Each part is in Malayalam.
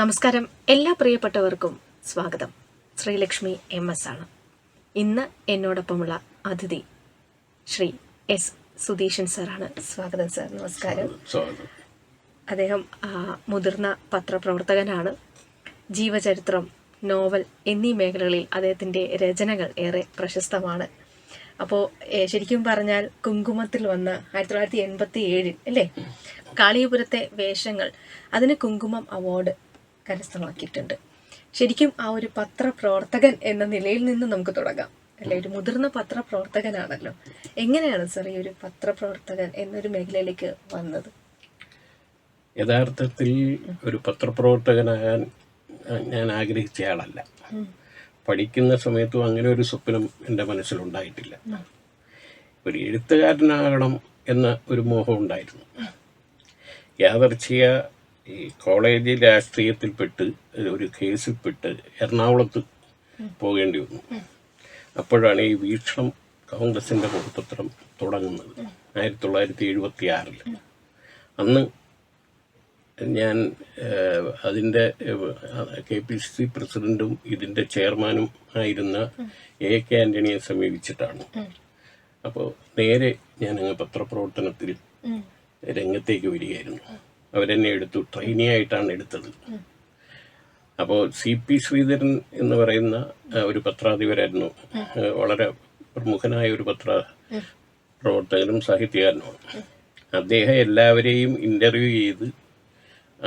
നമസ്കാരം. എല്ലാ പ്രിയപ്പെട്ടവർക്കും സ്വാഗതം. ശ്രീലക്ഷ്മി എം എസ് ആണ്. ഇന്ന് എന്നോടൊപ്പമുള്ള അതിഥി ശ്രീ എസ് സുധീഷൻ സാറാണ്. സ്വാഗതം സാർ. നമസ്കാരം. അദ്ദേഹം മുതിർന്ന പത്രപ്രവർത്തകനാണ്. ജീവചരിത്രം നോവൽ എന്നീ മേഖലകളിൽ അദ്ദേഹത്തിന്റെ രചനകൾ ഏറെ പ്രശസ്തമാണ്. അപ്പോൾ ശരിക്കും പറഞ്ഞാൽ കുങ്കുമത്തിൽ വന്ന ആയിരത്തി തൊള്ളായിരത്തി എൺപത്തി ഏഴിൽ അല്ലേ? കാളിയപുരത്തെ വേഷങ്ങൾ അതിന് കുങ്കുമം അവാർഡ് കരസ്ഥമാക്കിയിട്ടുണ്ട്. ശരിക്കും ആ ഒരു പത്രപ്രവർത്തകൻ എന്ന നിലയിൽ നിന്ന് നമുക്ക് തുടങ്ങാം. അല്ലെ ഒരു മുതിർന്ന പത്രപ്രവർത്തകനാണല്ലോ. എങ്ങനെയാണ് സർ ഈ ഒരു പത്രപ്രവർത്തകൻ എന്നൊരു മേഖലയിലേക്ക് വന്നത്? യഥാർത്ഥത്തിൽ ഒരു പത്രപ്രവർത്തകനാകാൻ ഞാൻ ആഗ്രഹിച്ചയാളല്ല പഠിക്കുന്ന സമയത്തും അങ്ങനെ ഒരു സ്വപ്നം എന്റെ മനസ്സിലുണ്ടായിട്ടില്ല. ഒരു എഴുത്തുകാരനാകണം എന്ന ഒരു മോഹം ഉണ്ടായിരുന്നു. യാദർച്ഛിക ഈ കോളേജ് രാഷ്ട്രീയത്തിൽപ്പെട്ട് ഒരു കേസിൽപ്പെട്ട് എറണാകുളത്ത് പോകേണ്ടി വന്നു. അപ്പോഴാണ് ഈ വീക്ഷണം കോൺഗ്രസിന്റെ മുഖപത്രം തുടങ്ങുന്നത് ആയിരത്തി തൊള്ളായിരത്തി എഴുപത്തി ആറിൽ അന്ന് ഞാൻ അതിന്റെ കെ പി സി സി പ്രസിഡന്റും ഇതിന്റെ ചെയർമാനും ആയിരുന്ന എ കെ ആന്റണിയെ സമീപിച്ചിട്ടാണ്. അപ്പോൾ നേരെ ഞാൻ അങ്ങ് പത്രപ്രവർത്തനത്തിൽ രംഗത്തേക്ക് വരികയായിരുന്നു. അവരെന്നെ എടുത്തു. ട്രെയിനി ആയിട്ടാണ് എടുത്തത്. അപ്പോൾ സി പി ശ്രീധരൻ എന്ന് പറയുന്ന ഒരു പത്രാധിപരായിരുന്നു. വളരെ പ്രമുഖനായ ഒരു പത്ര പ്രവർത്തകനും സാഹിത്യകാരനുമാണ്. അദ്ദേഹം എല്ലാവരെയും ഇന്റർവ്യൂ ചെയ്ത്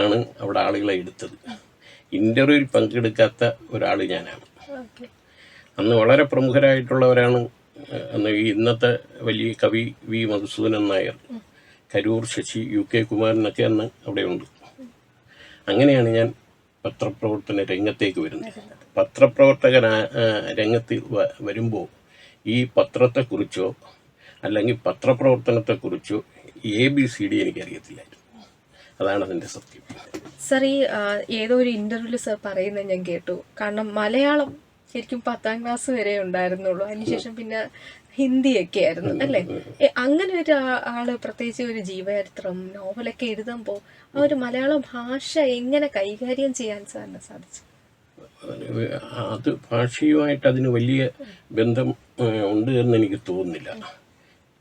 ആണ് അവിടെ ആളുകളെ എടുത്തത്. ഇന്റർവ്യൂവിൽ പങ്കെടുക്കാത്ത ഒരാൾ ഞാനാണ്. അന്ന് വളരെ പ്രമുഖരായിട്ടുള്ളവരാണ് അന്ന് ഈ ഇന്നത്തെ വലിയ കവി V Madhusoodanan Nair. Karoor Sasi U K കുമാരനൊക്കെ അന്ന് അവിടെയുണ്ട്. അങ്ങനെയാണ് ഞാൻ പത്രപ്രവർത്തന രംഗത്തേക്ക് വരുന്നത്. പത്രപ്രവർത്തകൻ രംഗത്ത് വരുമ്പോൾ ഈ പത്രത്തെക്കുറിച്ചോ അല്ലെങ്കിൽ പത്രപ്രവർത്തനത്തെക്കുറിച്ചോ എ ബി സി ഡി എനിക്കറിയത്തില്ലായിരുന്നു. അതാണ് അതിന്റെ സത്യം. സർ ഈ ഏതോ ഒരു ഇന്റർവ്യൂൽ സർ പറയുന്നത് ഞാൻ കേട്ടു. കാരണം മലയാളം ശരിക്കും പത്താം ക്ലാസ് വരെ ഉണ്ടായിരുന്നുള്ളൂ. അതിനുശേഷം പിന്നെ ഹിന്ദിയൊക്കെ ആയിരുന്നു അല്ലേ? അങ്ങനെ ഒരു ആൾ പ്രത്യേകിച്ച് ഒരു ജീവചരിത്രം നോവലൊക്കെ എഴുതുമ്പോൾ ആ ഒരു മലയാള ഭാഷ എങ്ങനെ കൈകാര്യം ചെയ്യാൻ സാറിന് സാധിച്ചു? അത് ഭാഷയുമായിട്ട് അതിന് വലിയ ബന്ധം ഉണ്ട് എന്ന് എനിക്ക് തോന്നുന്നില്ല.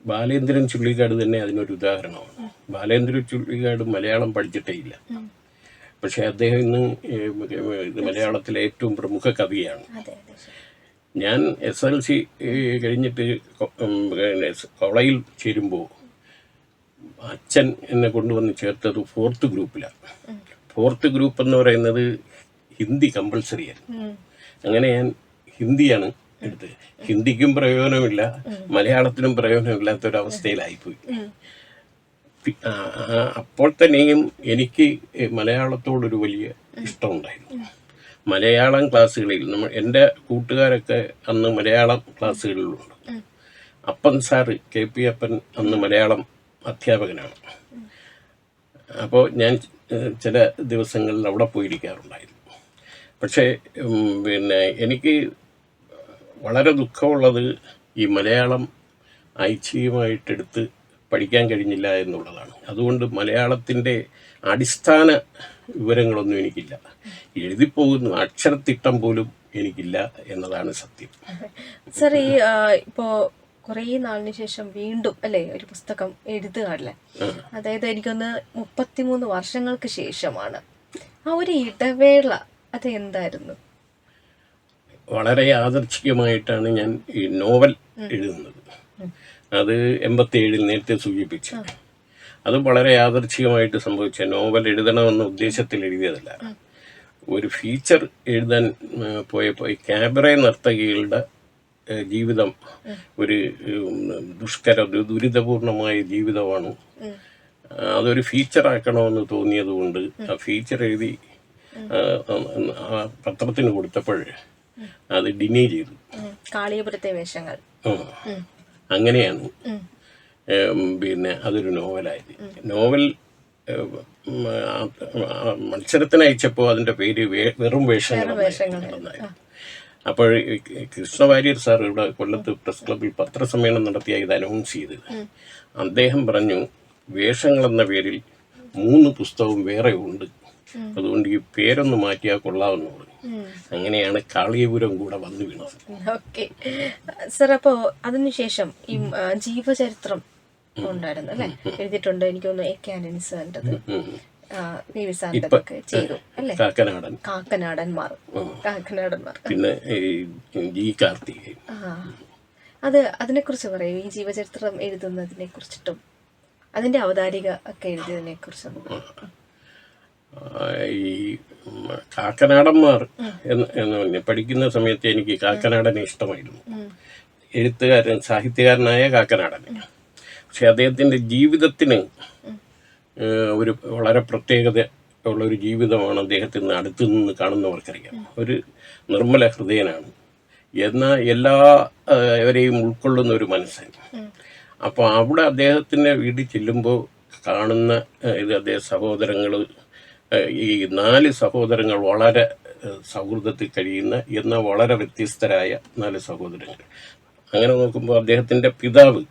ബാലേന്ദ്രൻ ചുള്ളിക്കാട് തന്നെ അതിനൊരു ഉദാഹരണമാണ്. ബാലേന്ദ്രൻ ചുള്ളിക്കാട് മലയാളം പഠിച്ചിട്ടേ ഇല്ല. പക്ഷെ അദ്ദേഹം ഇന്ന് ഇത് മലയാളത്തിലെ ഏറ്റവും പ്രമുഖ കവിയാണ്. ഞാൻ എസ് എൽ സി കഴിഞ്ഞിട്ട് കോളേജിൽ ചേരുമ്പോൾ അച്ഛൻ എന്നെ കൊണ്ടുവന്ന് ചേർത്തത് ഫോർത്ത് ഗ്രൂപ്പിലാണ് ഫോർത്ത് ഗ്രൂപ്പ് എന്ന് പറയുന്നത് ഹിന്ദി കമ്പൾസറി ആയിരുന്നു. അങ്ങനെ ഞാൻ ഹിന്ദിയാണ് എടുത്തത്. ഹിന്ദിക്കും പ്രയോജനമില്ല മലയാളത്തിനും പ്രയോജനമില്ലാത്ത ഒരു അവസ്ഥയിലായിപ്പോയി അപ്പോൾ തന്നെയും എനിക്ക് മലയാളത്തോടൊരു വലിയ ഇഷ്ടമുണ്ടായിരുന്നു. മലയാളം ക്ലാസ്സുകളിൽ നമ്മൾ എന്റെ കൂട്ടുകാരൊക്കെ അന്ന് മലയാളം ക്ലാസ്സുകളിലുണ്ട്. അപ്പൻ സാറ് കെ പി അപ്പൻ അന്ന് മലയാളം അധ്യാപകനാണ്. അപ്പോൾ ഞാൻ ചില ദിവസങ്ങളിൽ അവിടെ പോയിരിക്കാറുണ്ടായിരുന്നു. പക്ഷേ പിന്നെ എനിക്ക് വളരെ ദുഃഖമുള്ളത് ഈ മലയാളം ഐച്ഛികമായിട്ടെടുത്ത് പഠിക്കാൻ കഴിഞ്ഞില്ല എന്നുള്ളതാണ്. അതുകൊണ്ട് മലയാളത്തിന്റെ അടിസ്ഥാന വിവരങ്ങളൊന്നും എനിക്കില്ല. എഴുതിപ്പോകുന്നു അക്ഷരത്തിട്ടം പോലും എനിക്കില്ല എന്നതാണ് സത്യം. സർ ഈ ഇപ്പോ കുറേ നാളിന് ശേഷം വീണ്ടും അല്ലേ ഒരു പുസ്തകം എഴുതുകയല്ലേ അതായത് എനിക്കൊന്ന് മുപ്പത്തിമൂന്ന് വർഷങ്ങൾക്ക് ശേഷമാണ്. ആ ഒരു ഇടവേള അത് എന്തായിരുന്നു വളരെ ആദർശികമായിട്ടാണ് ഞാൻ ഈ നോവൽ എഴുതുന്നത്. അത് എൺപത്തി ഏഴിൽ നേരത്തെ സൂചിപ്പിച്ചു. അത് വളരെ യാദർച്ഛികമായിട്ട് സംഭവിച്ച. നോവൽ എഴുതണമെന്ന ഉദ്ദേശത്തിൽ എഴുതിയതല്ല. ഒരു ഫീച്ചർ എഴുതാൻ പോയപ്പോൾ ഈ ക്യാബറ നർത്തകികളുടെ ജീവിതം ഒരു ദുഷ്കര ദുരിതപൂർണമായ ജീവിതമാണ്. അതൊരു ഫീച്ചർ ആക്കണമെന്ന് തോന്നിയതുകൊണ്ട് ആ ഫീച്ചർ എഴുതി പത്രത്തിന് കൊടുത്തപ്പോൾ അത് ഡിനേ ചെയ്തു. കാളിയപുരത്തെ വേഷങ്ങൾ. അങ്ങനെയാണ്. പിന്നെ അതൊരു നോവലായി. നോവൽ മത്സരത്തിന് അയച്ചപ്പോൾ അതിന്റെ പേര് വെറും വേഷങ്ങൾ അപ്പോൾ കൃഷ്ണവാര്യർ സാർ ഇവിടെ കൊല്ലത്ത് പ്രസ് ക്ലബിൽ പത്രസമ്മേളനം നടത്തിയ ഇത് അനൗൺസ് ചെയ്തത് അദ്ദേഹം പറഞ്ഞു വേഷങ്ങൾ എന്ന പേരിൽ മൂന്ന് പുസ്തകവും വേറെ ഉണ്ട്. അതുകൊണ്ട് ഈ പേരൊന്ന് മാറ്റിയാൽ കൊള്ളാമെന്ന് പറഞ്ഞു. അങ്ങനെയാണ് കാളിയപുരം കൂടെ വന്നു വീണത്. ഓക്കെ. സർ അപ്പോ അതിനുശേഷം ഈ ജീവചരിത്രം ഉണ്ടായിരുന്നു അല്ലെ? എഴുതിയിട്ടുണ്ട്. എനിക്ക് തോന്നുന്നു എ കെ ആന്റണി സാറിന്റെത്. ദേവി സാറിന്റെതൊക്കെ ചെയ്തു അല്ലെ? കാക്കനാടൻ. കാക്കനാടന്മാർ. കാക്കനാടന്മാർ. പിന്നെ ജി കാർത്തികേയൻ അത് അതിനെക്കുറിച്ച് പറയൂ. ഈ ജീവചരിത്രം എഴുതുന്നതിനെ കുറിച്ചിട്ടും അതിന്റെ അവതാരിക ഒക്കെ എഴുതിയതിനെ കുറിച്ചും. ഈ കാക്കനാടന്മാർ എന്ന് എന്ന് പറഞ്ഞ പഠിക്കുന്ന സമയത്ത് എനിക്ക് കാക്കനാടനെ ഇഷ്ടമായിരുന്നു. എഴുത്തുകാരൻ സാഹിത്യകാരനായ കാക്കനാടൻ പക്ഷെ അദ്ദേഹത്തിന്റെ ജീവിതത്തിന് ഒരു വളരെ പ്രത്യേകത ഉള്ള ഒരു ജീവിതമാണ് അദ്ദേഹത്തിന് അടുത്തു നിന്ന് കാണുന്നവർക്കറിയാം. ഒരു നിർമ്മല ഹൃദയനാണ്. എന്നാൽ എല്ലാവരെയും ഉൾക്കൊള്ളുന്ന ഒരു മനസ്സൻ. അപ്പോൾ അവിടെ അദ്ദേഹത്തിന്റെ വീട്ടിൽ ചെല്ലുമ്പോൾ കാണുന്ന ഇത് അദ്ദേഹം സഹോദരങ്ങൾ ഈ നാല് സഹോദരങ്ങൾ വളരെ സൗഹൃദത്തിൽ കഴിയുന്ന എന്നാൽ വളരെ വ്യത്യസ്തരായ നാല് സഹോദരങ്ങൾ. അങ്ങനെ നോക്കുമ്പോൾ അദ്ദേഹത്തിന്റെ പിതാവ്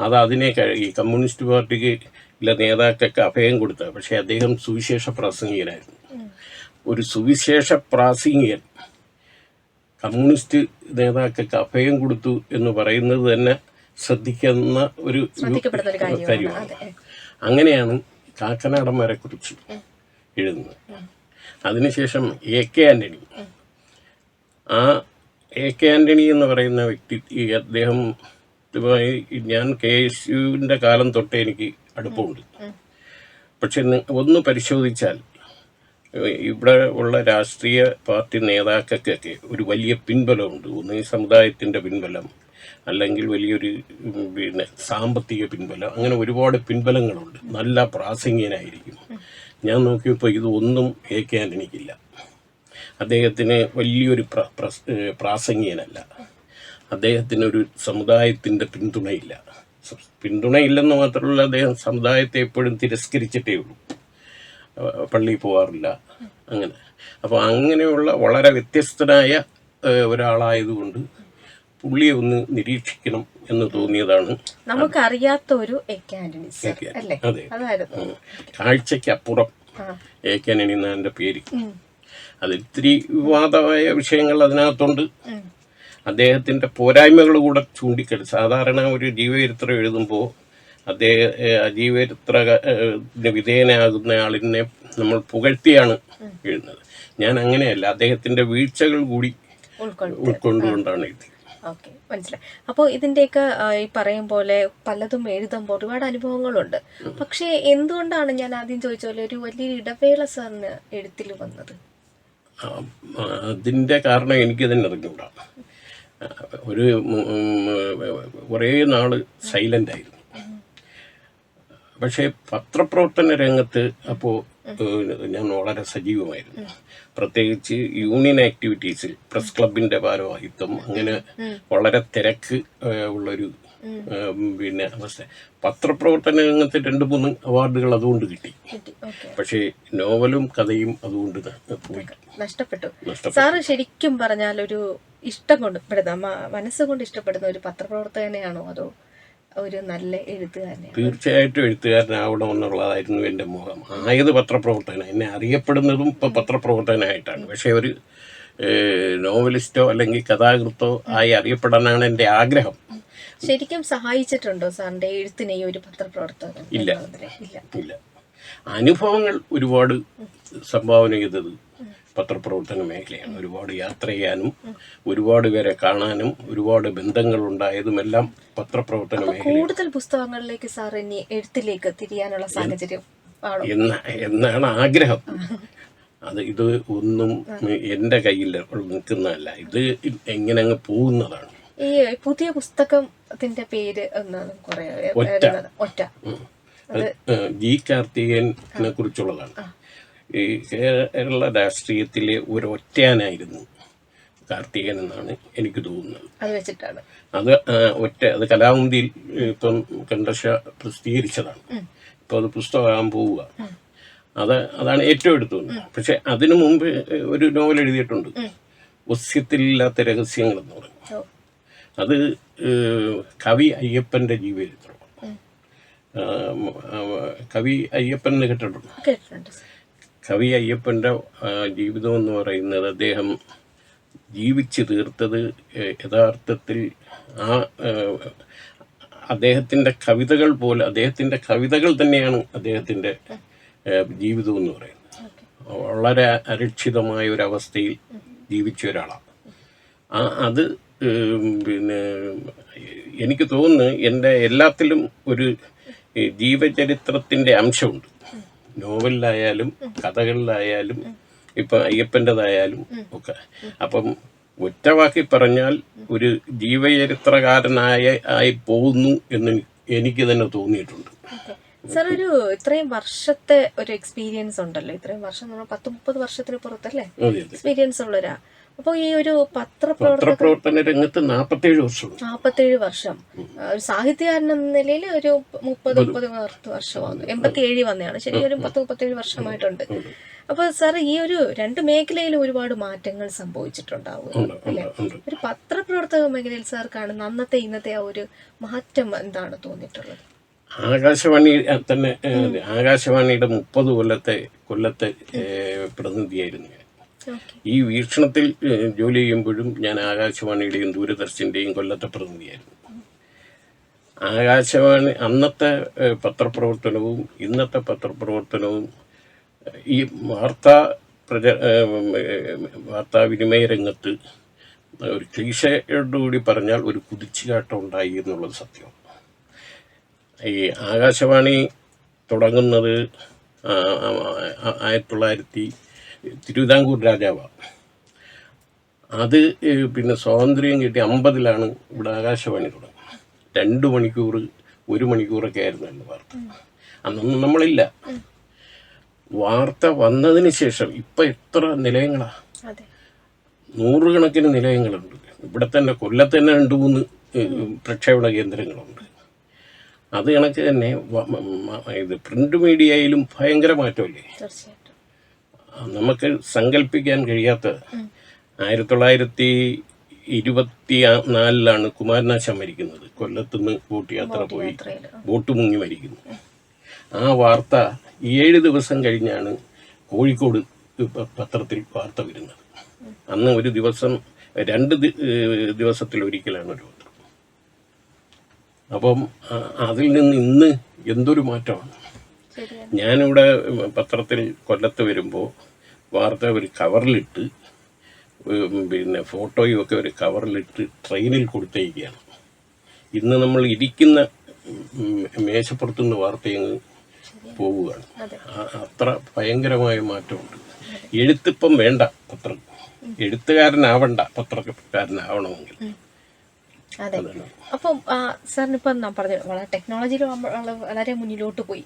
അത് അതിനെ കഴുകി. കമ്മ്യൂണിസ്റ്റ് പാർട്ടിക്ക് ഇല്ല നേതാക്കൾക്ക് അഭയം കൊടുത്ത. പക്ഷേ അദ്ദേഹം സുവിശേഷ പ്രാസംഗികനായിരുന്നു. ഒരു സുവിശേഷ പ്രാസംഗികൻ കമ്മ്യൂണിസ്റ്റ് നേതാക്കൾക്ക് അഭയം കൊടുത്തു എന്ന് പറയുന്നത് തന്നെ ശ്രദ്ധിക്കുന്ന ഒരു കാര്യമാണ്. അങ്ങനെയാണ് കാക്കനാടന്മാരെ കുറിച്ച് എഴുതുന്നത്. അതിനുശേഷം എ കെ ആന്റണി ആ എ കെ ആന്റണി എന്ന് പറയുന്ന വ്യക്തി ഈ അദ്ദേഹം ഞാൻ കെ എസ് യുവിന്റെ കാലം തൊട്ടേ എനിക്ക് അടുപ്പമുണ്ട്. പക്ഷെ ഒന്ന് പരിശോധിച്ചാൽ ഇവിടെ ഉള്ള രാഷ്ട്രീയ പാർട്ടി നേതാക്കൾക്കൊക്കെ ഒരു വലിയ പിൻബലമുണ്ട്. ഒന്ന് ഈ സമുദായത്തിന്റെ പിൻബലം അല്ലെങ്കിൽ വലിയൊരു പിന്നെ സാമ്പത്തിക പിൻബലം അങ്ങനെ ഒരുപാട് പിൻബലങ്ങളുണ്ട്. നല്ല പ്രാസംഗികനായിരിക്കും. ഞാൻ നോക്കിയപ്പോൾ ഇതൊന്നും എ കെ ആന്റണിക്കില്ല. അദ്ദേഹത്തിന് വലിയൊരു പ്ര പ്രാസംഗികനല്ല. അദ്ദേഹത്തിന് ഒരു സമുദായത്തിന്റെ പിന്തുണയില്ല പിന്തുണയില്ലെന്ന് മാത്രമല്ല അദ്ദേഹം സമുദായത്തെ എപ്പോഴും തിരസ്കരിച്ചിട്ടേ ഉള്ളൂ. പള്ളിയിൽ പോകാറില്ല അങ്ങനെ. അപ്പോൾ അങ്ങനെയുള്ള വളരെ വ്യത്യസ്തനായ ഒരാളായതുകൊണ്ട് പുള്ളിയെ ഒന്ന് നിരീക്ഷിക്കണം എന്ന് തോന്നിയതാണ്. നമുക്കറിയാത്ത ഒരു അതായിരുന്നു. കാഴ്ചയ്ക്കപ്പുറം ഏക്കാനണി എ കെ ആന്റണി പേര്. ഉം. അത് ഇത്തിരി വിവാദമായ വിഷയങ്ങൾ അതിനകത്തുണ്ട്. അദ്ദേഹത്തിന്റെ പോരായ്മകൾ കൂടെ ചൂണ്ടിക്കരുത് സാധാരണ ഒരു ജീവചരിത്രം എഴുതുമ്പോൾ അദ്ദേഹം ജീവചരിത്ര വിധേയനാകുന്ന ആളിനെ നമ്മൾ പുകഴ്ത്തിയാണ് എഴുതുന്നത്. ഞാൻ അങ്ങനെയല്ല അദ്ദേഹത്തിന്റെ വീഴ്ചകൾ കൂടി ഉൾക്കൊണ്ട് ഉൾക്കൊണ്ടുകൊണ്ടാണ് എഴുതിയത്. ഓക്കെ മനസ്സിലായി. അപ്പോൾ ഇതിന്റെയൊക്കെ ഈ പറയും പോലെ പലതും എഴുതുമ്പോൾ ഒരുപാട് അനുഭവങ്ങളുണ്ട്. പക്ഷേ എന്തുകൊണ്ടാണ് ഞാൻ ആദ്യം ചോദിച്ച പോലെ ഒരു വലിയൊരു ഇടവേള സാറിന് എഴുത്തിൽ വന്നത്? അതിന്റെ കാരണം എനിക്ക് തന്നെ അറിഞ്ഞൂടാ. ഒരു കുറേ നാൾ സൈലന്റ് ആയിരുന്നു. പക്ഷേ പത്രപ്രവർത്തന രംഗത്ത് അപ്പോൾ ഞാൻ വളരെ സജീവമായിരുന്നു. പ്രത്യേകിച്ച് യൂണിയൻ ആക്ടിവിറ്റീസിൽ പ്രസ് ക്ലബിന്റെ ഭാരവാഹിത്വം അങ്ങനെ വളരെ തിരക്ക് ഉള്ളൊരു പിന്നെ അവസ്ഥ പത്രപ്രവർത്തന രംഗത്ത് രണ്ട് മൂന്ന് അവാർഡുകൾ അതുകൊണ്ട് കിട്ടി. പക്ഷേ നോവലും കഥയും അതുകൊണ്ട് പോയി. നഷ്ടപ്പെട്ടു. സാറ് ശരിക്കും പറഞ്ഞാൽ ഒരു ഇഷ്ടം കൊണ്ട് പെടുന്ന മനസ്സുകൊണ്ട് ഇഷ്ടപ്പെടുന്ന ഒരു പത്രപ്രവർത്തകനെയാണോ അതോ ഒരു നല്ല എഴുത്തുകാരനെ തീർച്ചയായിട്ടും എഴുത്തുകാരനാവണമെന്നുള്ളതായിരുന്നു എന്റെ മോഹം. ആയത് പത്രപ്രവർത്തകന. എന്നെ അറിയപ്പെടുന്നതും ഇപ്പൊ പത്രപ്രവർത്തകനായിട്ടാണ്. പക്ഷേ ഒരു നോവലിസ്റ്റോ അല്ലെങ്കിൽ കഥാകൃത്തോ ആയി അറിയപ്പെടാനാണ് എന്റെ ആഗ്രഹം. ശരിക്കും സഹായിച്ചിട്ടുണ്ടോ സാറിന്റെ എഴുത്തിനെ ഈ ഒരു പത്രപ്രവർത്തകൻ ഇല്ല. ഇല്ല. അനുഭവങ്ങൾ ഒരുപാട് സംഭാവന ചെയ്തത് പത്രപ്രവർത്തന മേഖലയാണ്. ഒരുപാട് യാത്ര ചെയ്യാനും ഒരുപാട് പേരെ കാണാനും ഒരുപാട് ബന്ധങ്ങൾ ഉണ്ടായതുമെല്ലാം പത്രപ്രവർത്തന മേഖല കൂടുതൽ പുസ്തകങ്ങളിലേക്ക് സാർ ഇനി എഴുത്തിലേക്ക് തിരിയാനുള്ള സാഹചര്യം എന്നാണ് ആഗ്രഹം. അത് ഇത് ഒന്നും എന്റെ കയ്യിൽ നിൽക്കുന്നതല്ല. ഇത് എങ്ങനെ അങ്ങ് പോകുന്നതാണ്. ഈ പുതിയ പുസ്തകത്തിന്റെ പേര് എന്നാണ് കുറെ ഒറ്റ. ഒറ്റ. അത് ജി കാർത്തികനെ കുറിച്ചുള്ളതാണ്. ഈ കേരള രാഷ്ട്രീയത്തിലെ ഒരു ഒറ്റയാനായിരുന്നു കാർത്തികൻ എന്നാണ് എനിക്ക് തോന്നുന്നത്. അത് വെച്ചിട്ടാണ്. അത് ഒറ്റ അത് കലാമുന്തിയിൽ ഇപ്പം കണ്ടശ പ്രസിദ്ധീകരിച്ചതാണ്. ഇപ്പം അത് പുസ്തകമാകാൻ പോവുക. അത് അതാണ് ഏറ്റവും എടുത്തു പക്ഷെ അതിനു മുമ്പ് ഒരു നോവൽ എഴുതിയിട്ടുണ്ട്. ഒസ്യത്തിലില്ലാത്ത രഹസ്യങ്ങൾ എന്ന് പറഞ്ഞു ഓ. അത് കവി അയ്യപ്പന്റെ ജീവചരിത്രം കവി അയ്യപ്പൻ എന്ന് കേട്ടിട്ടുണ്ട് കവി അയ്യപ്പന്റെ ജീവിതം എന്ന് പറയുന്നത് അദ്ദേഹം ജീവിച്ചു തീർത്തത് യഥാർത്ഥത്തിൽ ആ അദ്ദേഹത്തിന്റെ അദ്ദേഹത്തിന്റെ കവിതകൾ പോലെ അദ്ദേഹത്തിന്റെ കവിതകൾ തന്നെയാണ് അദ്ദേഹത്തിന്റെ ജീവിതം എന്ന് പറയുന്നത്. വളരെ അരക്ഷിതമായ ഒരവസ്ഥയിൽ ജീവിച്ച ഒരാളാണ് ആ അത് പിന്നെ എനിക്ക് തോന്നുന്നു എന്റെ എല്ലാത്തിലും ഒരു ജീവചരിത്രത്തിന്റെ അംശമുണ്ട്. നോവലിലായാലും കഥകളിലായാലും ഇപ്പം അയ്യപ്പന്റെതായാലും ഒക്കെ. അപ്പം ഒറ്റവാക്കി പറഞ്ഞാൽ ഒരു ജീവചരിത്രകാരനായ ആയി പോകുന്നു എന്ന് എനിക്ക് തന്നെ തോന്നിയിട്ടുണ്ട്. സാർ ഒരു ഇത്രയും വർഷത്തെ ഒരു എക്സ്പീരിയൻസ് ഉണ്ടല്ലോ. ഇത്രയും വർഷം പത്ത് മുപ്പത് വർഷത്തിന് പുറത്തല്ലേ? എക്സ്പീരിയൻസ് ഉള്ളവരാ അപ്പോൾ ഈ ഒരു പത്രപ്രവർത്തന രംഗത്ത് നാൽപ്പത്തേഴ് വർഷം നാൽപ്പത്തേഴ് വർഷം. ഒരു സാഹിത്യകാരൻ എന്ന നിലയിൽ ഒരു മുപ്പത് മുപ്പത് പത്ത് വർഷമാണ് എൺപത്തി ഏഴ് വന്നതാണ് ശരി ഒരു പത്ത് മുപ്പത്തേഴ് വർഷമായിട്ടുണ്ട്. അപ്പോൾ സാർ ഈ ഒരു രണ്ട് മേഖലയിൽ ഒരുപാട് മാറ്റങ്ങൾ സംഭവിച്ചിട്ടുണ്ടാവും ഉണ്ട് ഒരു പത്രപ്രവർത്തക മേഖലയിൽ സാർ കാണുന്ന അന്നത്തെ ഇന്നത്തെ ആ ഒരു മാറ്റം എന്താണ് തോന്നിയിട്ടുള്ളത്? ആകാശവാണി തന്നെ ആകാശവാണിയുടെ മുപ്പത് കൊല്ലത്തെ കൊല്ലത്തെ പ്രതിനിധിയായിരുന്നു ഈ വീക്ഷണത്തിൽ ജോലി ചെയ്യുമ്പോഴും ഞാൻ ആകാശവാണിയുടെയും ദൂരദർശന്റെയും കൊല്ലത്തെ പ്രതിനിധിയായിരുന്നു. ആകാശവാണി അന്നത്തെ പത്രപ്രവർത്തനവും ഇന്നത്തെ പത്രപ്രവർത്തനവും ഈ വാർത്താ പ്രച വാർത്താവിനിമയ രംഗത്ത് ഒരു ക്ലീശയോടുകൂടി പറഞ്ഞാൽ ഒരു കുതിച്ചുകാട്ടം ഉണ്ടായി എന്നുള്ളത് സത്യം. ഈ ആകാശവാണി തുടങ്ങുന്നത് ആയിരത്തി തൊള്ളായിരത്തി തിരുവിതാംകൂർ രാജാവാണ് അത് പിന്നെ സ്വാതന്ത്ര്യം കിട്ടി അമ്പതിലാണ് ഇവിടെ ആകാശവാണി തുടങ്ങുന്നത്. രണ്ട് മണിക്കൂർ ഒരു മണിക്കൂറൊക്കെ ആയിരുന്നു അന്ന് വാർത്ത. അന്നൊന്നും നമ്മളില്ല. വാർത്ത വന്നതിന് ശേഷം ഇപ്പം എത്ര നിലയങ്ങളാണ് നൂറുകണക്കിന് നിലയങ്ങളുണ്ട്. ഇവിടെ തന്നെ കൊല്ലത്ത് തന്നെ രണ്ട് മൂന്ന് പ്രക്ഷേപണ കേന്ദ്രങ്ങളുണ്ട്. അത് കണക്ക് തന്നെ ഇത് പ്രിന്റ് മീഡിയയിലും ഭയങ്കര മാറ്റമല്ലേ? നമുക്ക് സങ്കല്പിക്കാൻ കഴിയാത്ത ആയിരത്തി തൊള്ളായിരത്തി ഇരുപത്തി നാലിലാണ് കുമാരനാശം മരിക്കുന്നത്. കൊല്ലത്തുനിന്ന് ബോട്ട് യാത്ര പോയി ബോട്ട് മുങ്ങി മരിക്കുന്നു. ആ വാർത്ത ഏഴ് ദിവസം കഴിഞ്ഞാണ് കോഴിക്കോട് പത്രത്തിൽ വാർത്ത വരുന്നത്. അന്ന് ഒരു ദിവസം രണ്ട് ദിവസത്തിൽ ഒരിക്കലാണ് ഒരു പത്രം. അപ്പം അതിൽ നിന്ന് ഇന്ന് എന്തൊരു മാറ്റമാണ്? ഞാനിവിടെ പത്രത്തിൽ കൊല്ലത്ത് വരുമ്പോൾ വാർത്ത ഒരു കവറിലിട്ട് പിന്നെ ഫോട്ടോയും ഒക്കെ ഒരു കവറിലിട്ട് ട്രെയിനിൽ കൊടുത്തേക്കുകയാണ് ഇന്ന് നമ്മൾ ഇരിക്കുന്ന മേശപ്പുറത്തുനിന്ന് വാർത്തയങ്ങ് പോവുകയാണ്. അത്ര ഭയങ്കരമായ മാറ്റമുണ്ട്. എഴുത്തിപ്പം വേണ്ട പത്രം. എഴുത്തുകാരനാവണ്ട പത്രക്കാരനാവണമെങ്കിൽ അതെ അപ്പൊ സാറിന് ഇപ്പം ഞാൻ പറഞ്ഞു വളരെ ടെക്നോളജിയിൽ വളരെ മുന്നിലോട്ട് പോയി.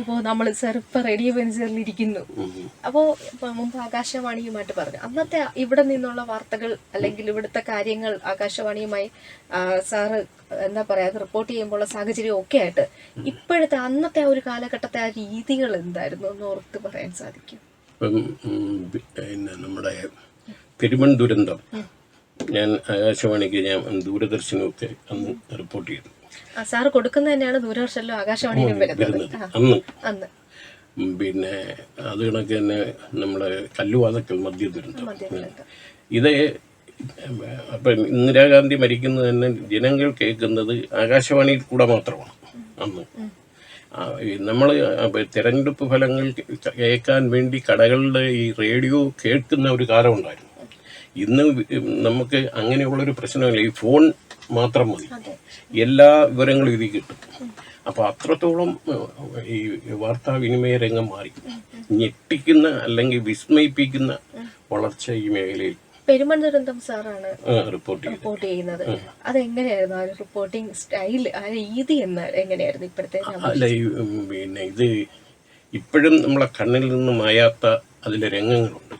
ഇപ്പോൾ നമ്മൾ സാർ ഇപ്പം റേഡിയോ ബെൻസറിൽ ഇരിക്കുന്നു. അപ്പോൾ മുമ്പ് ആകാശവാണിയുമായിട്ട് പറഞ്ഞു. അന്നത്തെ ഇവിടെ നിന്നുള്ള വാർത്തകൾ അല്ലെങ്കിൽ ഇവിടുത്തെ കാര്യങ്ങൾ ആകാശവാണിയുമായി സാറ് എന്താ പറയാ അത് റിപ്പോർട്ട് ചെയ്യുമ്പോഴുള്ള സാഹചര്യം ഒക്കെ ആയിട്ട് ഇപ്പോഴത്തെ അന്നത്തെ ആ ഒരു കാലഘട്ടത്തെ ആ രീതികൾ എന്തായിരുന്നു എന്ന് ഓർത്ത് പറയാൻ സാധിക്കും? ഇപ്പം പിന്നെ നമ്മുടെ പെരുമൺ ദുരന്തം. ഞാൻ ആകാശവാണിക്ക് ഞാൻ ദൂരദർശനമൊക്കെ അന്ന് റിപ്പോർട്ട് ചെയ്തു. സാറ് കൊടുക്കുന്ന തന്നെയാണ് ദൂരദർശനിലും ആകാശവാണിയിലും വരുന്നത്. അന്ന്. അന്ന്. പിന്നെ അത് കണക്ക് തന്നെ നമ്മളെ കല്ലുവാതക്കൽ മദ്യ ദുരന്തം ഇതേ അപ്പം ഇന്ദിരാഗാന്ധി മരിക്കുന്നത് തന്നെ ജനങ്ങൾ കേൾക്കുന്നത് ആകാശവാണിയിൽ കൂടെ മാത്രമാണ്. അന്ന്. നമ്മൾ തിരഞ്ഞെടുപ്പ് ഫലങ്ങൾ കേൾക്കാൻ വേണ്ടി കടകളുടെ ഈ റേഡിയോ കേൾക്കുന്ന ഒരു കാലമുണ്ടായിരുന്നു ഇന്ന് നമുക്ക് അങ്ങനെയുള്ളൊരു പ്രശ്നമില്ല. ഈ ഫോൺ മാത്രം മതി. എല്ലാ വിവരങ്ങളും ഇതിൽ കിട്ടും. അപ്പോൾ അത്രത്തോളം ഈ വാർത്താവിനിമയ രംഗം മാറി. ഞെട്ടിക്കുന്ന അല്ലെങ്കിൽ വിസ്മയിപ്പിക്കുന്ന വളർച്ച ഈ മേഖലയിൽ പെരുമൺ ദുരന്തം സാറാണ് റിപ്പോർട്ട് ചെയ്യുന്നത്. അതെങ്ങനെയായിരുന്നു ആ റിപ്പോർട്ടിംഗ് സ്റ്റൈൽ ആ രീതി എന്ന് എങ്ങനെയായിരുന്നു ഇപ്പോഴത്തെ അല്ല പിന്നെ ഇത് ഇപ്പോഴും നമ്മളെ കണ്ണിൽ നിന്ന് മായാത്ത അതിലെ രംഗങ്ങളുണ്ട്.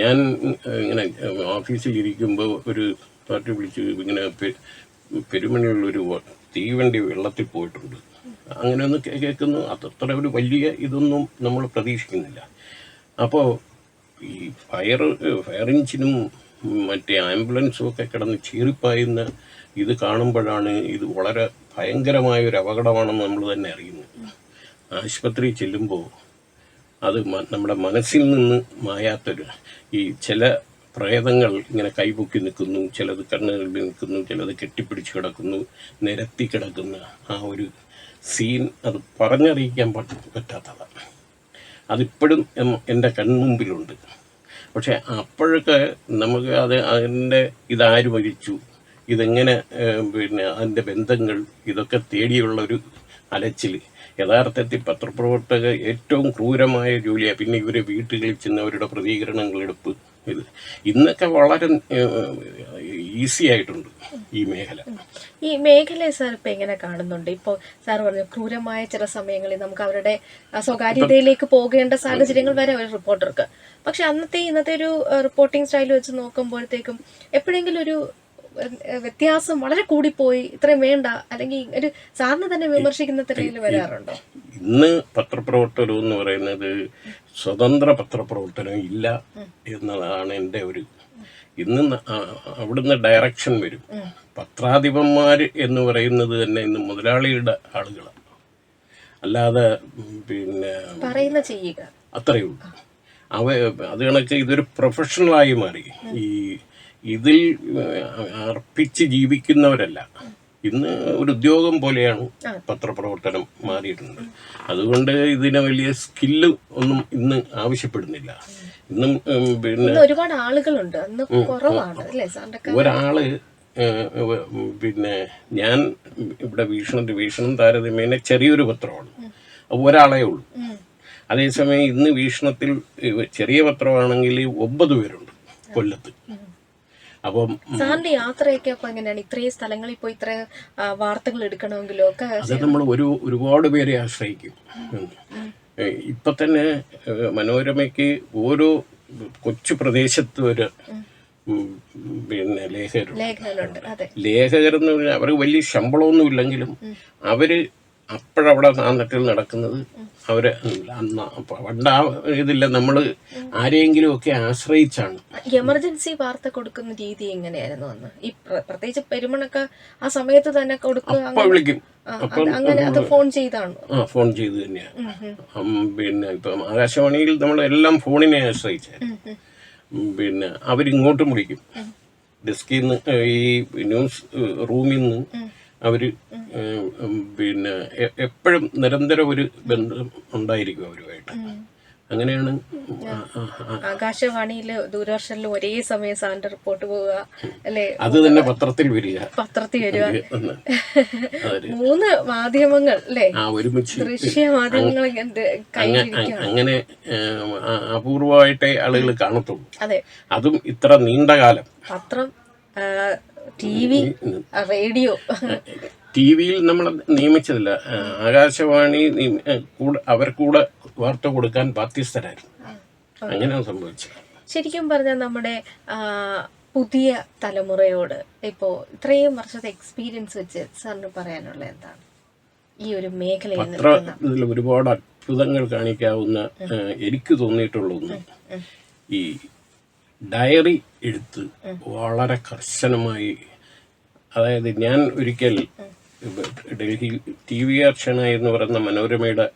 ഞാൻ ഇങ്ങനെ ഓഫീസിൽ ഇരിക്കുമ്പോൾ ഒരു പാർട്ടി വിളിച്ച് ഇങ്ങനെ പെരുമണിയുള്ളൊരു തീവണ്ടി വെള്ളത്തിൽ പോയിട്ടുണ്ട്. അങ്ങനെ ഒന്ന് കേൾക്കുന്നു. അത്ര ഒരു വലിയ ഇതൊന്നും നമ്മൾ പ്രതീക്ഷിക്കുന്നില്ല. അപ്പോൾ ഈ ഫയർ ഫയർ എഞ്ചിനും മറ്റേ ആംബുലൻസും ഒക്കെ കിടന്ന് ചീറിപ്പായുന്ന ഇത് കാണുമ്പോഴാണ് ഇത് വളരെ ഭയങ്കരമായ ഒരു അപകടമാണെന്ന് നമ്മൾ തന്നെ അറിയുന്നത്. ആശുപത്രിയിൽ ചെല്ലുമ്പോൾ അത് നമ്മുടെ മനസ്സിൽ നിന്ന് മായാത്തൊരു ഈ ചില പ്രേതങ്ങൾ ഇങ്ങനെ കൈപൊക്കി നിൽക്കുന്നു ചിലത് കണ്ണുകളിൽ നിൽക്കുന്നു ചിലത് കെട്ടിപ്പിടിച്ച് കിടക്കുന്നു നിരത്തി കിടക്കുന്ന ആ ഒരു സീൻ അത് പറഞ്ഞറിയിക്കാൻ പറ്റ- പറ്റാത്തതാണ്. അതിപ്പോഴും എന്റെ കൺമുമ്പിലുണ്ട്. പക്ഷേ അപ്പോഴൊക്കെ നമുക്ക് അത് അതിന്റെ ഇതാര് മരിച്ചു ഇതെങ്ങനെ പിന്നെ അതിന്റെ ബന്ധങ്ങൾ ഇതൊക്കെ തേടിയുള്ളൊരു അലച്ചിൽ യഥാർത്ഥത്തിൽ പത്രപ്രവർത്തക ഏറ്റവും ക്രൂരമായ ജോലിയാണ് പിന്നെ ഇവരെ വീട്ടുകളിൽ ചെന്ന് അവരുടെ പ്രതികരണങ്ങളെടുപ്പ് ഇത്. ഇന്നൊക്കെ വളരെ ഈസി ആയിട്ടുണ്ട് ഈ മേഖല. ഈ മേഖലയെ സാർ ഇപ്പൊ എങ്ങനെ കാണുന്നുണ്ട്? ഇപ്പോൾ സാർ പറഞ്ഞു ക്രൂരമായ ചില സമയങ്ങളിൽ നമുക്ക് അവരുടെ സ്വകാര്യതയിലേക്ക് പോകേണ്ട സാഹചര്യങ്ങൾ വരെ ഒരു റിപ്പോർട്ടർക്ക്. പക്ഷെ അന്നത്തെ ഇന്നത്തെ ഒരു റിപ്പോർട്ടിംഗ് സ്റ്റൈൽ വെച്ച് നോക്കുമ്പോഴത്തേക്കും എപ്പോഴെങ്കിലും ഒരു വ്യത്യാസം വളരെ കൂടിപ്പോയി. ഇത്രയും വേണ്ട. അല്ലെങ്കിൽ ഒരു സാറിന് തന്നെ വിമർശിക്കുന്ന തിരയിൽ വരാറുണ്ടോ? ഇന്ന് പത്രപ്രവർത്തനം എന്ന് പറയുന്നത് സ്വതന്ത്ര പത്രപ്രവർത്തനം ഇല്ല എന്നതാണ് എന്റെ ഒരു ഇന്ന് അവിടുന്ന് ഡയറക്ഷൻ വരും. പത്രാധിപന്മാർ എന്ന് പറയുന്നത് തന്നെ ഇന്ന് മുതലാളിയുടെ ആളുകളാണ്. അല്ലാതെ പിന്നെ പറയുന്ന ചെയ്യുക. അത്രയേ ഉള്ളൂ. അവ അത് കണക്ക് ഇതൊരു പ്രൊഫഷണലായി മാറി. ഈ ഇതിൽ അർപ്പിച്ച് ജീവിക്കുന്നവരല്ല. ഇന്ന് ഒരു ഉദ്യോഗം പോലെയാണ് പത്രപ്രവർത്തനം മാറിയിട്ടുണ്ട്. അതുകൊണ്ട് ഇതിന് വലിയ സ്കില്ല് ഒന്നും ഇന്ന് ആവശ്യപ്പെടുന്നില്ല. ഇന്നും പിന്നെ ഒരുപാട് ആളുകളുണ്ട്. ഒരാൾ പിന്നെ ഞാൻ ഇവിടെ വീക്ഷണം വീക്ഷണം താരതമ്യേന ചെറിയൊരു പത്രമാണ്. ഒരാളെ ഒരാളേ ഉള്ളൂ. അതേസമയം ഇന്ന് വീക്ഷണത്തിൽ ചെറിയ പത്രമാണെങ്കിൽ ഒമ്പത് പേരുണ്ട് കൊല്ലത്ത്. അപ്പം സാറിന്റെ യാത്രയൊക്കെ അപ്പൊ എങ്ങനെയാണ്? ഇത്രയും സ്ഥലങ്ങളിൽ പോയി ഇത്ര വാർത്തകൾ എടുക്കണമെങ്കിലോ ഒക്കെ അത് നമ്മൾ ഒരു ഒരുപാട് പേരെ ആശ്രയിക്കും. ഇപ്പൊ തന്നെ മനോരമയ്ക്ക് ഓരോ കൊച്ചു പ്രദേശത്ത് ഒരു പിന്നെ ലേഖകരുണ്ട്. ലേഖകരെന്ന് പറഞ്ഞാൽ അവർക്ക് വലിയ ശമ്പളമൊന്നും ഇല്ലെങ്കിലും അവർ അപ്പോഴവിടെ നാന്നട്ടിൽ നടക്കുന്നത് അവർ പണ്ട് ആ ഇതില്ല നമ്മൾ ആരെങ്കിലും ഒക്കെ ആശ്രയിച്ചാണ്. എമർജൻസി വാർത്ത കൊടുക്കുന്ന രീതി എങ്ങനെയായിരുന്നു അന്ന്? ഈ പ്ര- പ്രത്യേകിച്ച് പെരുമണൊക്കെ ആ സമയത്ത് തന്നെ കൊടുക്കുക വിളിക്കും. ആ, അങ്ങനെ അത് ഫോൺ ചെയ്താണ്. ആ ഫോൺ ചെയ്ത് തന്നെയാണ് പിന്നെ ഇപ്പം ആകാശവാണിയിൽ നമ്മളെല്ലാം ഫോണിനെ ആശ്രയിച്ചായിരുന്നു. പിന്നെ അവരിങ്ങോട്ടും വിളിക്കും. ഡെസ്കിൽ നിന്ന് ഈ ന്യൂസ് റൂമിൽ നിന്ന് ഉം, പിന്നെ എപ്പോഴും നിരന്തരം ഒരു ബന്ധം ഉണ്ടായിരിക്കും അവരുമായിട്ട്. അങ്ങനെയാണ്. ആകാശവാണിയിൽ ദൂരദർശനിലും ഒരേ സമയം സാറിന്റെ റിപ്പോർട്ട് പോവുക അല്ലെ? അത് തന്നെ പത്രത്തിൽ വരിക. പത്രത്തിൽ വരിക. മൂന്ന് മാധ്യമങ്ങൾ അല്ലെ? ദൃശ്യ മാധ്യമങ്ങൾ അങ്ങനെ അപൂർവമായിട്ടേ ആളുകൾ കാണത്തുള്ളൂ. അതെ. അതും ഇത്ര നീണ്ട കാലം. പത്രം ടി വി റേഡിയോ. ടി വിയിൽ നമ്മൾ നിയമിച്ചതില്ല. ആകാശവാണി അവർ കൂടെ വാർത്ത കൊടുക്കാൻ ബാധ്യസ്ഥരായിരുന്നു. അങ്ങനെയാണ് സംഭവിച്ചത്. ശരിക്കും പറഞ്ഞാൽ നമ്മുടെ പുതിയ തലമുറയോട് ഇപ്പോ ഇത്രയും വർഷത്തെ എക്സ്പീരിയൻസ് വെച്ച് സാറിന് പറയാനുള്ള എന്താണ്? ഈ ഒരു മേഖലയിൽ നിൽക്കുന്ന ഒരുപാട് അത്ഭുതങ്ങൾ കാണിക്കാവുന്ന എനിക്ക് തോന്നിയിട്ടുള്ള ഒന്ന് ഈ ഡയറി എഴുത്ത് വളരെ കർശനമായി അതായത് ഞാൻ ഒരിക്കൽ ഡൽഹി ടി വി ആർ എന്ന് പറയുന്ന മനോരമയുടെ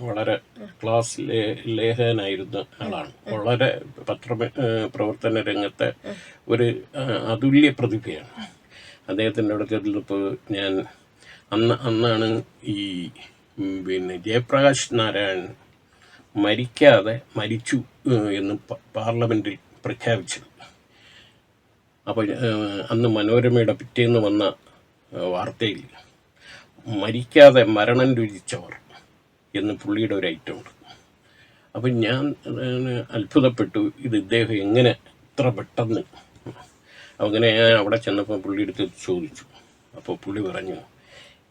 വളരെ ക്ലാസ് ലേഖകനായിരുന്ന ആളാണ്. വളരെ പത്ര പ്രവർത്തന രംഗത്തെ ഒരു അതുല്യ പ്രതിഭയാണ്. അദ്ദേഹത്തിന്റെ ചെന്നപ്പോൾ ഞാൻ അന്ന് അന്നാണ് ഈ പിന്നെ ജയപ്രകാശ് നാരായണൻ മരിക്കാതെ മരിച്ചു. എന്ന് പാർലമെന്റിൽ പ്രഖ്യാപിച്ചത് അപ്പോൾ അന്ന് മനോരമയുടെ പിറ്റേന്ന് വന്ന വാർത്തയിൽ മരിക്കാതെ മരണം രുചിച്ചവർ എന്ന് പുള്ളിയുടെ ഒരു ഐറ്റം ഉണ്ട്. അപ്പം ഞാൻ അത്ഭുതപ്പെട്ടു. ഇത് ഇദ്ദേഹം എങ്ങനെ ഇത്ര പെട്ടെന്ന് അങ്ങനെ ഞാൻ അവിടെ ചെന്നപ്പോൾ പുള്ളിയെടുത്ത് ചോദിച്ചു. അപ്പോൾ പുള്ളി പറഞ്ഞു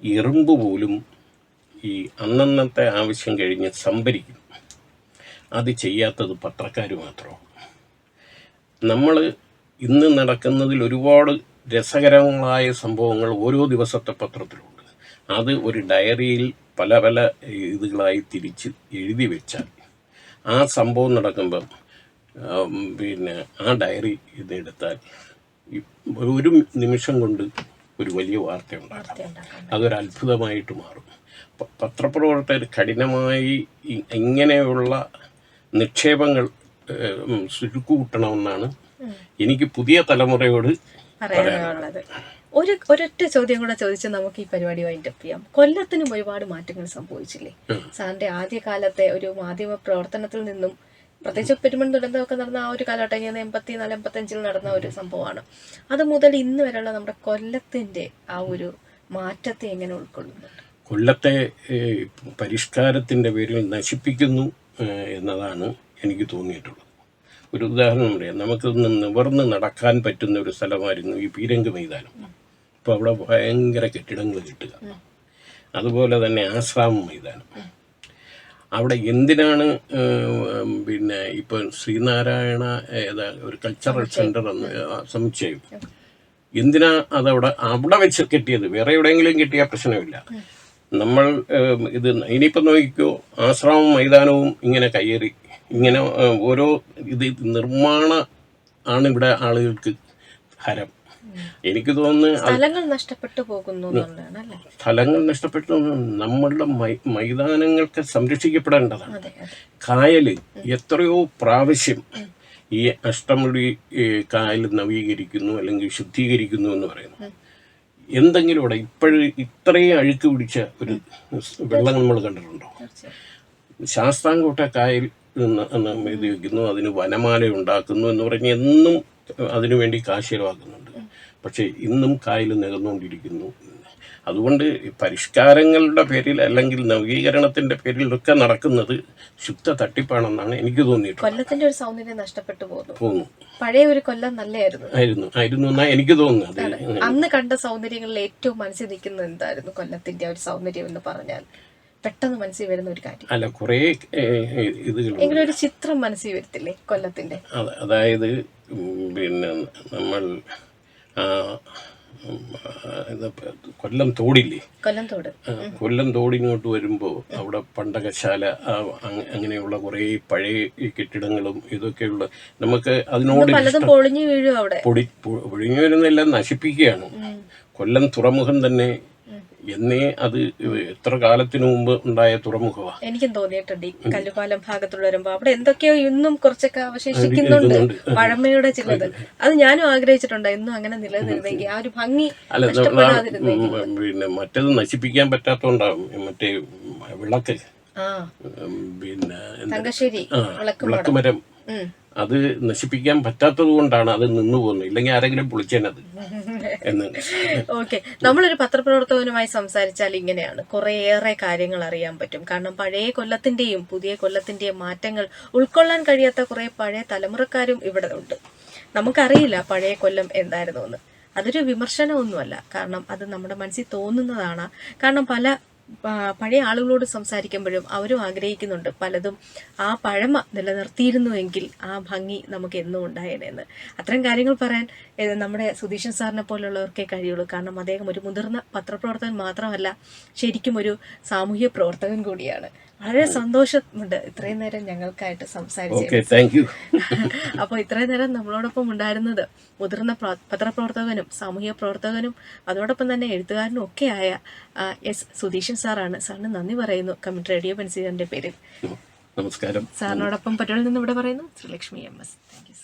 എറുമ്പ് പോലും ഈ അന്നന്നത്തെ ആവശ്യം കഴിഞ്ഞ് സംഭരിക്കും അത് ചെയ്യാത്തത് പത്രക്കാർ മാത്രമാണ് നമ്മൾ ഇന്ന് നടക്കുന്നതിൽ ഒരുപാട് രസകരങ്ങളായ സംഭവങ്ങൾ ഓരോ ദിവസത്തെ പത്രത്തിലുണ്ട്. അത് ഒരു ഡയറിയിൽ പല പല ഇതുകളായി തിരിച്ച് എഴുതി വെച്ചാൽ ആ സംഭവം നടക്കുമ്പം പിന്നെ ആ ഡയറി ഇതെടുത്താൽ ഒരു നിമിഷം കൊണ്ട് ഒരു വലിയ വാർത്ത ഉണ്ടാകും. അതൊരു അത്ഭുതമായിട്ട് മാറും. പത്രപ്രവർത്തകർ കഠിനമായി ഇങ്ങനെയുള്ള നിക്ഷേപങ്ങൾ ചുരുക്കുകൂട്ടണമെന്നാണ് എനിക്ക് പുതിയ തലമുറയോട് പറയാനുള്ളത്. ഒരു ഒരൊറ്റ ചോദ്യം കൂടെ ചോദിച്ചാൽ നമുക്ക് ഈ പരിപാടി വൈൻഡപ്പ് ചെയ്യാം. കൊല്ലത്തിനും ഒരുപാട് മാറ്റങ്ങൾ സംഭവിച്ചില്ലേ? സാറിന്റെ ആദ്യകാലത്തെ ഒരു മാധ്യമ പ്രവർത്തനത്തിൽ നിന്നും പ്രത്യേകിച്ച് പെരുമൺ ദുരന്തമൊക്കെ നടന്ന ആ ഒരു കാലഘട്ടം ഞാൻ എൺപത്തി നാല് എൺപത്തഞ്ചിൽ നടന്ന ഒരു സംഭവമാണ്. അത് മുതൽ ഇന്ന് വരെയുള്ള നമ്മുടെ കൊല്ലത്തിന്റെ ആ ഒരു മാറ്റത്തെ എങ്ങനെ ഉൾക്കൊള്ളുന്നു കൊല്ലത്തെ പരിഷ്കാരത്തിന്റെ പേരിൽ നശിപ്പിക്കുന്നു. എന്നതാണ് എനിക്ക് തോന്നിയിട്ടുള്ളത്. ഒരു ഉദാഹരണം പറയാം. നമുക്ക് നിവർന്ന് നടക്കാൻ പറ്റുന്ന ഒരു സ്ഥലമായിരുന്നു ഈ പീരങ്ക് മൈതാനം. അപ്പോൾ അവിടെ ഭയങ്കര കെട്ടിടങ്ങൾ കിട്ടുക. അതുപോലെ തന്നെ ആശ്രാമം മൈതാനം. അവിടെ എന്തിനാണ് പിന്നെ ഇപ്പോൾ ശ്രീനാരായണ ഏതാ ഒരു കൾച്ചറൽ സെന്റർ എന്ന് സമുച്ചയം എന്തിനാ അതവിടെ അവിടെ വെച്ച് കെട്ടിയത്? വേറെ എവിടെയെങ്കിലും കിട്ടിയ പ്രശ്നമില്ല. നമ്മൾ ഇത് ഇനിയിപ്പം നോക്കിക്കോ ആശ്രമവും മൈതാനവും ഇങ്ങനെ കയ്യേറി ഇങ്ങനെ ഓരോ ഇത് നിർമ്മാണ ആണ് ഇവിടെ ആളുകൾക്ക് ഹരം. എനിക്ക് തോന്നുന്നു സ്ഥലങ്ങൾ നഷ്ടപ്പെട്ടു പോകുന്നു സ്ഥലങ്ങൾ നഷ്ടപ്പെട്ടു നമ്മളുടെ മൈതാനങ്ങൾക്ക് സംരക്ഷിക്കപ്പെടേണ്ടതാണ്. കായൽ എത്രയോ പ്രാവശ്യം ഈ അഷ്ടമുടി കായൽ നവീകരിക്കുന്നു അല്ലെങ്കിൽ ശുദ്ധീകരിക്കുന്നു എന്ന് പറയുന്നു. എന്തെങ്കിലും ഇവിടെ ഇപ്പോഴും ഇത്രയും അഴുക്ക് പിടിച്ച ഒരു വെള്ളം നമ്മൾ കണ്ടിട്ടുണ്ടോ? ശാസ്താംകോട്ട കായൽ നിന്ന് ഇത് വയ്ക്കുന്നു അതിന് വനമാല ഉണ്ടാക്കുന്നു എന്ന് പറഞ്ഞ് എന്നും അതിനുവേണ്ടി കാശ് ചെലവാക്കുന്നുണ്ട് പക്ഷേ ഇന്നും കായൽ നികന്നുകൊണ്ടിരിക്കുന്നു. അതുകൊണ്ട് പരിഷ്കാരങ്ങളുടെ പേരിൽ അല്ലെങ്കിൽ നവീകരണത്തിന്റെ പേരിൽ ഒക്കെ നടക്കുന്നത് ശുദ്ധ തട്ടിപ്പാണെന്നാണ് എനിക്ക് തോന്നിയിട്ടുള്ളത്. കൊല്ലത്തിന്റെ ഒരു സൗന്ദര്യം നഷ്ടപ്പെട്ടു പോകുന്നു. പഴയ ഒരു കൊല്ലം നല്ലതായിരുന്നു ആയിരുന്നു. ആയിരുന്നു എന്നാ എനിക്ക് തോന്നുന്നത്. അന്ന് കണ്ട സൗന്ദര്യങ്ങളിൽ ഏറ്റവും മനസ്സിൽ നിൽക്കുന്നത് എന്തായിരുന്നു കൊല്ലത്തിന്റെ ഒരു സൗന്ദര്യം എന്ന് പറഞ്ഞാൽ? പെട്ടെന്ന് മനസ്സിൽ വരുന്ന ഒരു കാര്യം. അല്ല കുറേ ഇതുകൾ ഒരു ചിത്രം മനസ്സിൽ വരത്തില്ലേ കൊല്ലത്തിന്റെ? അത് അതായത് പിന്നെ നമ്മൾ കൊല്ലം തോടില്ലേ? കൊല്ലം തോട്. കൊല്ലം തോടിങ്ങോട്ട് വരുമ്പോൾ അവിടെ പണ്ടകശാല അങ്ങനെയുള്ള കുറേ പഴയ കെട്ടിടങ്ങളും ഇതൊക്കെയുള്ള നമുക്ക് അതിനോട് പൊളിഞ്ഞു വീഴും അവിടെ. പൊടി പൊഴിഞ്ഞു വരുന്നതെല്ലാം നശിപ്പിക്കുകയാണ്. കൊല്ലം തുറമുഖം തന്നെ എന്നേ അത് എത്ര കാലത്തിനു മുമ്പ് ഉണ്ടായ തുറമുഖമാണ് എനിക്കും തോന്നിയിട്ടുണ്ട് ഈ കല്ലുപാലം ഭാഗത്തുള്ള വരുമ്പോ. അവിടെ എന്തൊക്കെയോ ഇന്നും കുറച്ചൊക്കെ അവശേഷിക്കുന്നുണ്ട്. പഴമയുടെ ചിലത്. അത്. ഞാനും ആഗ്രഹിച്ചിട്ടുണ്ട്. ഇന്നും അങ്ങനെ നിലനിന്നെങ്കിൽ ആ ഒരു ഭംഗി പിന്നെ മറ്റേത് നശിപ്പിക്കാൻ പറ്റാത്തോണ്ടാവും. മറ്റേ വിളക്ക്. പിന്നെ വിളക്ക് ഉം. അത് നശിപ്പിക്കാൻ പറ്റാത്തത് കൊണ്ടാണ് അത് നിന്നു പോകുന്നത്. ഇല്ലെങ്കിൽ ആരെങ്കിലും പൊളിച്ചേനത് എന്ന്. ഓക്കെ. നമ്മളൊരു പത്രപ്രവർത്തകനുമായി സംസാരിച്ചാൽ ഇങ്ങനെയാണ്. കുറേയേറെ കാര്യങ്ങൾ അറിയാൻ പറ്റും. കാരണം പഴയ കൊല്ലത്തിന്റെയും പുതിയ കൊല്ലത്തിന്റെയും മാറ്റങ്ങൾ ഉൾക്കൊള്ളാൻ കഴിയാത്ത കുറെ പഴയ തലമുറക്കാരും ഇവിടെ ഉണ്ട്. നമുക്കറിയില്ല പഴയ കൊല്ലം എന്തായിരുന്നു എന്ന് അതൊരു വിമർശനമൊന്നുമല്ല. കാരണം അത് നമ്മുടെ മനസ്സിൽ തോന്നുന്നതാണ്. കാരണം പല പഴയ ആളുകളോട് സംസാരിക്കുമ്പോഴും അവരും ആഗ്രഹിക്കുന്നുണ്ട്. പലതും ആ പഴമ നിലനിർത്തിയിരുന്നുവെങ്കിൽ ആ ഭംഗി നമുക്ക് എന്നും ഉണ്ടായേനെന്ന് അത്തരം കാര്യങ്ങൾ പറയാൻ നമ്മുടെ സുധീഷൻ സാറിനെ പോലുള്ളവർക്കേ കഴിയുള്ളൂ. കാരണം അദ്ദേഹം ഒരു മുതിർന്ന പത്രപ്രവർത്തകൻ മാത്രമല്ല ശരിക്കും ഒരു സാമൂഹ്യ പ്രവർത്തകൻ കൂടിയാണ്. വളരെ സന്തോഷമുണ്ട്. ഇത്രയും നേരം ഞങ്ങൾക്കായിട്ട് സംസാരിച്ചു അപ്പോൾ ഇത്രയും നേരം നമ്മളോടൊപ്പം ഉണ്ടായിരുന്നത് മുതിർന്ന പത്രപ്രവർത്തകനും സാമൂഹ്യ പ്രവർത്തകനും അതോടൊപ്പം തന്നെ എഴുത്തുകാരനും ഒക്കെ ആയ എസ് സുധീഷൻ സാറാണ്. സാറിന് നന്ദി പറയുന്നു കമ്മിറ്റി റേഡിയോ പെൻസിലിന്റെ പേരിൽ. നമസ്കാരം. സാറിനോടൊപ്പം പറ്റുകളിൽ നിന്ന് ഇവിടെ പറയുന്നു Sreelakshmi M S. Thank you